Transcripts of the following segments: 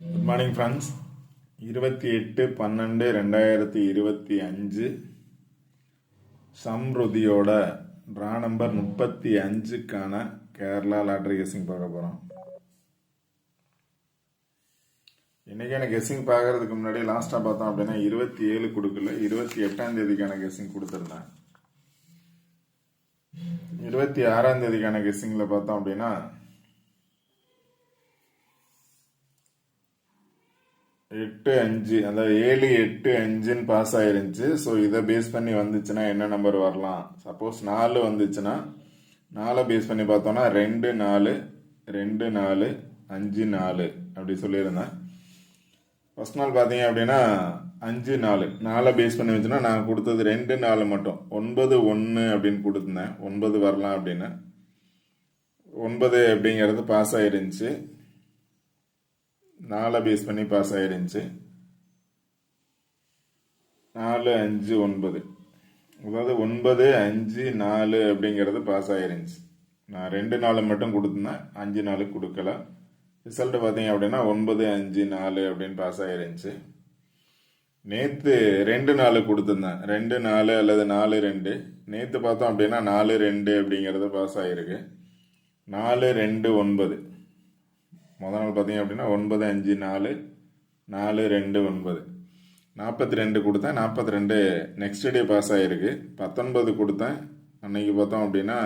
Good morning friends இருபத்தி எட்டு பன்னெண்டு ரெண்டாயிரத்தி இருபத்தி அஞ்சு. சம்ருதியோட ட்ரா நம்பர் முப்பத்தி அஞ்சுக்கான கேரளா லாட்ரி கெஸ்ஸிங் பார்க்க போகிறோம் இன்னைக்கான கெஸ்ஸிங் பார்க்கறதுக்கு முன்னாடி லாஸ்ட்டாக பார்த்தோம் அப்படின்னா இருபத்தி ஏழு கொடுக்கல. இருபத்தி எட்டாம் தேதிக்கான கெஸ்ஸிங் கொடுத்துருந்தேன். இருபத்தி ஆறாம் தேதிக்கான கெஸ்ஸிங்கில் பார்த்தோம் அப்படின்னா எட்டு அஞ்சு அதாவது ஏழு எட்டு அஞ்சுன்னு பாஸ் ஆயிருந்துச்சு. ஸோ இதை பேஸ் பண்ணி வந்துச்சுன்னா என்ன நம்பர் வரலாம்? சப்போஸ் நாலு வந்துச்சுன்னா நாலை பேஸ் பண்ணி பார்த்தோம்னா ரெண்டு நாலு ரெண்டு நாலு அஞ்சு நாலு அப்படி சொல்லியிருந்தேன். ஃபர்ஸ்ட் நாள் பார்த்தீங்க அப்படின்னா அஞ்சு நாலு. நாலை பேஸ் பண்ணி வச்சுன்னா நான் கொடுத்தது ரெண்டு நாலு மட்டும். ஒன்பது ஒன்று அப்படின்னு கொடுத்துருந்தேன். ஒன்பது வரலாம் அப்படின்னு. ஒன்பது அப்படிங்கிறது பாஸ் ஆயிருந்துச்சு. நாலை பேஸ் பண்ணி பாஸ் ஆயிருந்துச்சு நாலு அஞ்சு ஒன்பது. அதாவது ஒன்பது அஞ்சு நாலு அப்படிங்கிறது பாஸ் ஆகிருந்துச்சு நான் ரெண்டு நாலு மட்டும் கொடுத்துருந்தேன் அஞ்சு நாலு கொடுக்கல. ரிசல்ட் பார்த்தீங்க அப்படின்னா ஒன்பது அஞ்சு நாலு அப்படின்னு பாஸ் ஆகிருந்துச்சு நேற்று ரெண்டு நாலு கொடுத்துருந்தேன். ரெண்டு நாலு அல்லது நாலு ரெண்டு. நேற்று பார்த்தோம் அப்படின்னா நாலு ரெண்டு அப்படிங்கிறது பாஸ் ஆகிருக்கு நாலு ரெண்டு ஒன்பது. முதல் நாள் பார்த்தீங்க அப்படின்னா ஒன்பது அஞ்சு நாலு நாலு ரெண்டு ஒன்பது. நாற்பத்தி ரெண்டு கொடுத்தேன் நாற்பத்தி ரெண்டு நெக்ஸ்ட் டே பாஸ் ஆகிருக்கு பத்தொன்பது கொடுத்தேன். அன்னைக்கு பார்த்தோம் அப்படின்னா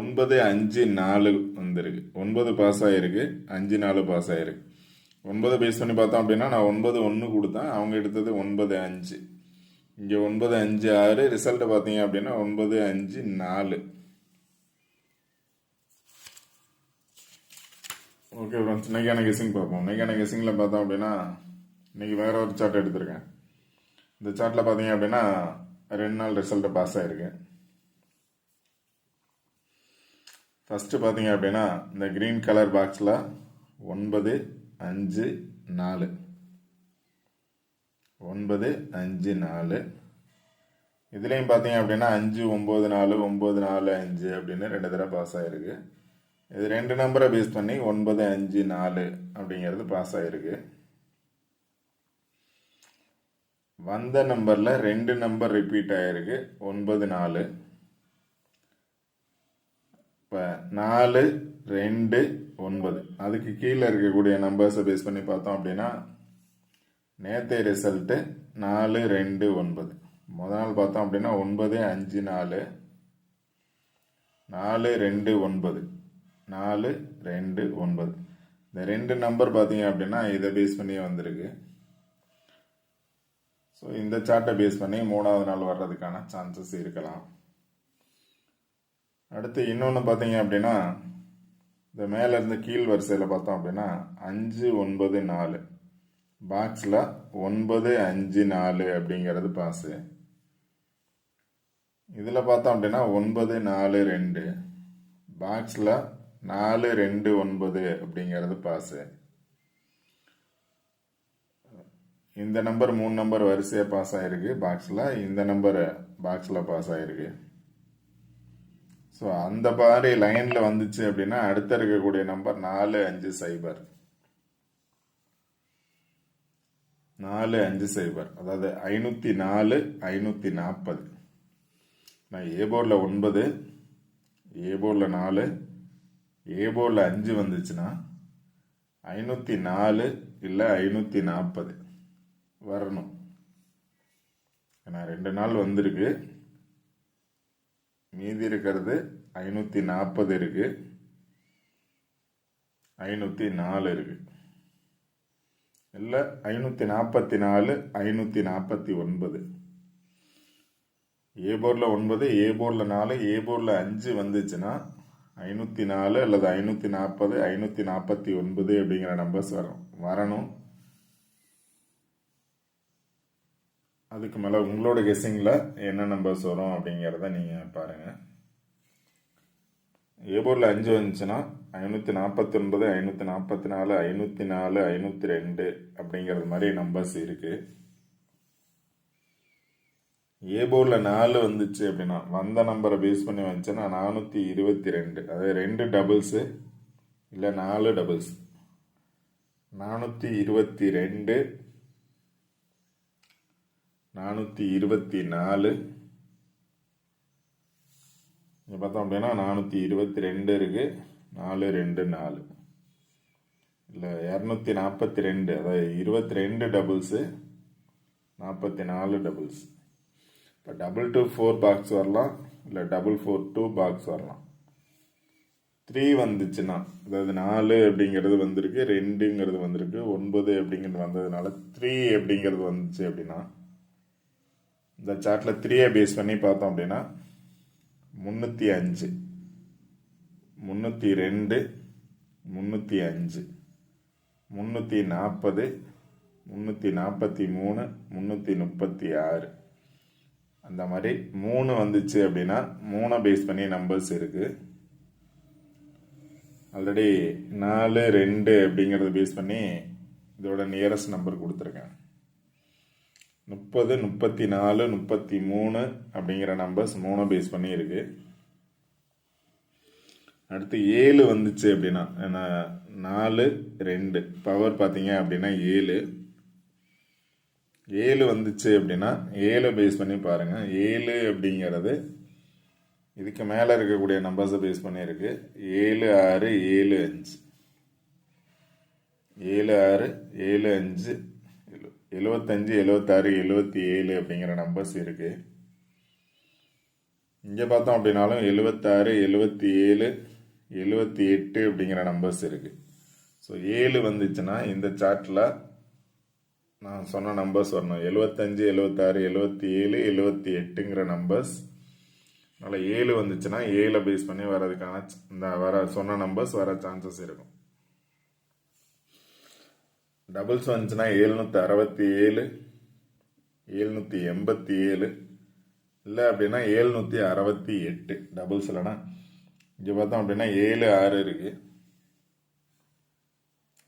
ஒன்பது அஞ்சு நாலு வந்திருக்கு. ஒன்பது பாஸ் ஆகிருக்கு அஞ்சு நாலு பாஸ் ஆகிருக்கு ஒன்பது பேஸ் பண்ணி பார்த்தோம் அப்படின்னா நான் ஒன்பது ஒன்று கொடுத்தேன். அவங்க எடுத்தது ஒன்பது அஞ்சு. இங்கே ஒன்பது அஞ்சு ஆறு. ரிசல்ட்டை பார்த்தீங்க அப்படின்னா ஒன்பது அஞ்சு நாலு. ஓகே ஃப்ரெண்ட்ஸ் இன்றைக்கான கெஸிங் பார்ப்போம்? இன்றைக்கான கெஸிங்கில் பார்த்தோம் அப்படின்னா இன்னைக்கு வேறு ஒரு சார்ட் எடுத்திருக்கேன். இந்த சார்ட்டில் பார்த்தீங்க அப்படின்னா ரெண்டு நாள் ரிசல்ட்டு பாஸ் ஆகிருக்கு ஃபஸ்ட்டு பார்த்தீங்க அப்படின்னா இந்த க்ரீன் கலர் பாக்ஸில் ஒன்பது அஞ்சு நாலு. ஒன்பது அஞ்சு நாலு. இதுலேயும் பார்த்தீங்க அப்படின்னா அஞ்சு ஒம்பது நாலு ஒம்பது நாலு அஞ்சு அப்படின்னு ரெண்டு தடவை பாஸ் ஆகிருக்கு இது ரெண்டு நம்பரை பேஸ் பண்ணி ஒன்பது அஞ்சு நாலு அப்படிங்கிறது பாஸ் ஆகிருக்கு வந்த நம்பரில் ரெண்டு நம்பர் ரிப்பீட் ஆகிருக்கு ஒன்பது நாலு. இப்போ நாலு ரெண்டு ஒன்பது. அதுக்கு கீழே இருக்கக்கூடிய நம்பர்ஸை பேஸ் பண்ணி பார்த்தோம் அப்படின்னா நேற்றைய ரிசல்ட்டு நாலு ரெண்டு ஒன்பது. முத நாள் பார்த்தோம் அப்படின்னா ஒன்பது அஞ்சு நாலு. நாலு ரெண்டு ஒன்பது. நாலு ரெண்டு ஒன்பது. இந்த ரெண்டு நம்பர் பார்த்தீங்க அப்படின்னா இதை பேஸ் பண்ணியே வந்திருக்கு. ஸோ இந்த சார்ட்டை பேஸ் பண்ணி மூணாவது நாள் வர்றதுக்கான சான்சஸ் இருக்கலாம். அடுத்து இன்னொன்று பார்த்தீங்க அப்படின்னா இந்த மேலேருந்து கீழ் வரிசையில் பார்த்தோம் அப்படின்னா அஞ்சு ஒன்பது நாலு. பாக்ஸில் ஒன்பது அஞ்சு நாலு அப்படிங்கிறது பாஸு இதில் பார்த்தோம் அப்படின்னா ஒன்பது நாலு ரெண்டு. பாக்ஸில் நாலு ரெண்டு ஒன்பது அப்படிங்கிறது பாஸு இந்த நம்பர் மூணு நம்பர் வரிசையாக பாஸ் ஆகிருக்கு பாக்ஸில் இந்த நம்பர் பாக்ஸில் பாஸ் ஆகிருக்கு ஸோ அந்த மாதிரி லைனில் வந்துச்சு அப்படின்னா அடுத்த இருக்கக்கூடிய நம்பர் நாலு அஞ்சு சைபர் நாலு அஞ்சு சைபர் அதாவது ஐநூற்றி நாலு ஐநூற்றி நாற்பது நான் ஏ போர்டில் ஒன்பது ஏ போர்டில் நாலு ஏ அஞ்சு வந்துச்சுன்னா ஐநூற்றி நாலு இல்லை ஐநூற்றி நாற்பது வரணும். ஏன்னா ரெண்டு நாள் வந்திருக்கு. மீதி இருக்கிறது ஐநூற்றி நாற்பது இருக்குது ஐநூற்றி நாலு இருக்கு. இல்லை ஐநூற்றி நாற்பத்தி நாலு ஐநூற்றி நாற்பத்தி ஒன்பது ஏ ஒன்பது ஏ நாலு ஏ அஞ்சு வந்துச்சுன்னா ஐநூற்றி நாலு அல்லது ஐநூற்றி நாற்பது ஐநூற்றி நாற்பத்தி ஒன்பது அப்படிங்கிற நம்பர்ஸ் வரும். வரணும். அதுக்கு மேலே உங்களோட கெஸ்ஸிங்கில் என்ன நம்பர்ஸ் வரும் அப்படிங்கிறத நீங்கள் பாருங்கள் ஏபோரில் அஞ்சு வந்துச்சுன்னா ஐநூற்றி நாற்பத்தி ஒன்பது ஐநூற்றி நாற்பத்தி நாலு ஐநூற்றி நாலு ஐநூற்றி ரெண்டு அப்படிங்கிறது மாதிரி நம்பர்ஸ் இருக்குது ஏ போர்டில் நாலு வந்துச்சு அப்படின்னா வந்த நம்பரை பேஸ் பண்ணி வந்துச்சுன்னா நானூற்றி இருபத்தி ரெண்டு அதாவது ரெண்டு டபுள்ஸு இல்லை நாலு டபுள்ஸ் நானூற்றி இருபத்தி ரெண்டு நானூற்றி இருபத்தி நாலு இங்கே பார்த்தோம் அப்படின்னா நானூற்றி இருபத்தி ரெண்டு இருக்குது நாலு ரெண்டு நாலு. இல்லை இரநூத்தி நாற்பத்தி ரெண்டு அதாவது இருபத்தி ரெண்டு டபுள்ஸு நாற்பத்தி நாலு டபுள்ஸ் இப்போ டபுள் டூ ஃபோர் பாக்ஸ் வரலாம் இல்லை டபுள் ஃபோர் டூ பாக்ஸ் வரலாம். த்ரீ வந்துச்சுன்னா அதாவது நாலு அப்படிங்கிறது வந்திருக்கு ரெண்டுங்கிறது வந்திருக்கு ஒன்பது அப்படிங்கிறது வந்ததுனால த்ரீ அப்படிங்கிறது வந்துச்சு அப்படின்னா இந்த சார்ட்டில் த்ரீயை பேஸ் பண்ணி பார்த்தோம் அப்படின்னா முந்நூற்றி அஞ்சு முந்நூற்றி ரெண்டு முந்நூற்றி அஞ்சு முந்நூற்றி நாற்பது முந்நூற்றி நாற்பத்தி மூணு முந்நூற்றி முப்பத்தி ஆறு. அந்த மாதிரி மூணு வந்துச்சு அப்படின்னா மூணை பேஸ் பண்ணி நம்பர்ஸ் இருக்குது ஆல்ரெடி நாலு ரெண்டு அப்படிங்கிறத பேஸ் பண்ணி இதோட நியரஸ்ட் நம்பர் கொடுத்துருக்கேன். முப்பது முப்பத்தி நாலு முப்பத்தி மூணு அப்படிங்கிற நம்பர்ஸ் மூணை பேஸ் பண்ணி இருக்கு. அடுத்து ஏழு வந்துச்சு அப்படின்னா ஏன்னா நாலு ரெண்டு. பவர் பார்த்தீங்க அப்படின்னா ஏழு. ஏழு வந்துச்சு அப்படின்னா ஏழு பேஸ் பண்ணி பாருங்கள் ஏழு அப்படிங்கிறது இதுக்கு மேலே இருக்கக்கூடிய நம்பர்ஸை பேஸ் பண்ணியிருக்கு ஏழு ஆறு ஏழு அஞ்சு. ஏழு ஆறு ஏழு அஞ்சு எழுவத்தஞ்சு எழுவத்தாறு எழுவத்தி ஏழு அப்படிங்கிற நம்பர்ஸ் இருக்குது இங்கே பார்த்தோம் அப்படின்னாலும் எழுவத்தாறு எழுவத்தி ஏழு எழுவத்தி எட்டு அப்படிங்கிற நம்பர்ஸ் இருக்குது ஸோ ஏழு வந்துச்சுன்னா இந்த சார்ட்டில் நான் சொன்ன நம்பர்ஸ் வரணும். எழுவத்தஞ்சு எழுவத்தாறு எழுவத்தி ஏழு எழுவத்தி எட்டுங்கிற நம்பர்ஸ் அதனால் ஏழு வந்துச்சுன்னா ஏழை பேஸ் பண்ணி வர்றதுக்கான இந்த வர சொன்ன நம்பர்ஸ் வர சான்சஸ் இருக்கும். டபுள்ஸ் வந்துச்சுன்னா ஏழ்நூற்றி அறுபத்தி ஏழு ஏழ்நூற்றி எண்பத்தி ஏழு இல்லை அப்படின்னா ஏழ்நூற்றி அறுபத்தி எட்டு டபுள்ஸ் இல்லைனா இங்கே பார்த்தோம் அப்படின்னா ஏழு ஆறு இருக்குது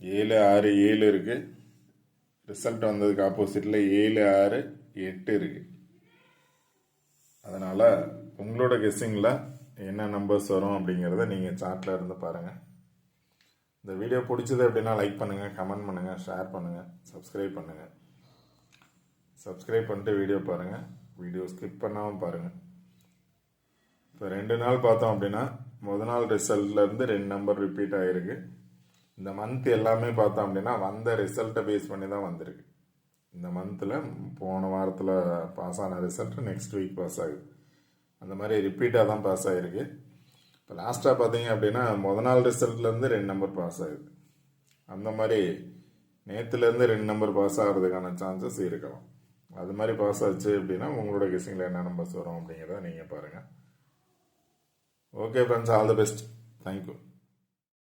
ஏழு ஆறு ஏழு இருக்குது ரிசல்ட் வந்ததுக்கு ஆப்போசிட்டில் ஏழு ஆறு எட்டு இருக்குது அதனால் உங்களோட கெஸ்ஸிங்கில் என்ன நம்பர்ஸ் வரும் அப்படிங்கிறத நீங்கள் சார்ட்டில் இருந்து பாருங்கள் இந்த வீடியோ பிடிச்சது அப்படின்னா லைக் பண்ணுங்கள் கமெண்ட் பண்ணுங்கள் ஷேர் பண்ணுங்கள் சப்ஸ்கிரைப் பண்ணுங்கள் சப்ஸ்கிரைப் பண்ணிட்டு வீடியோ பாருங்கள் வீடியோ ஸ்கிப் பண்ணாமல் பாருங்கள் இப்போ ரெண்டு நாள் பார்த்தோம் அப்படின்னா முத நாள் ரிசல்ட்லேருந்து ரெண்டு நம்பர் ரிப்பீட் ஆகிருக்கு இந்த மந்த் எல்லாமே பார்த்தோம் அப்படின்னா வந்த ரிசல்ட்டை பேஸ் பண்ணி தான் வந்திருக்கு. இந்த மந்தில் போன வாரத்தில் பாஸ் ஆன ரிசல்ட் நெக்ஸ்ட் வீக் பாஸ் ஆகுது. அந்த மாதிரி ரிப்பீட்டாக தான் பாஸ் ஆகிருக்கு இப்போ லாஸ்ட்டாக பார்த்தீங்க அப்படின்னா முத நாள் ரிசல்ட்லேருந்து ரெண்டு நம்பர் பாஸ் ஆகுது. அந்த மாதிரி நேற்றுலேருந்து ரெண்டு நம்பர் பாஸ் ஆகிறதுக்கான சான்சஸ் இருக்கலாம். அது மாதிரி பாஸ் ஆச்சு அப்படின்னா உங்களோட கெஸிங்கில் என்ன நம்பர்ஸ் வரும் அப்படிங்கிறத நீங்கள் பாருங்கள் okay friends all the best thank you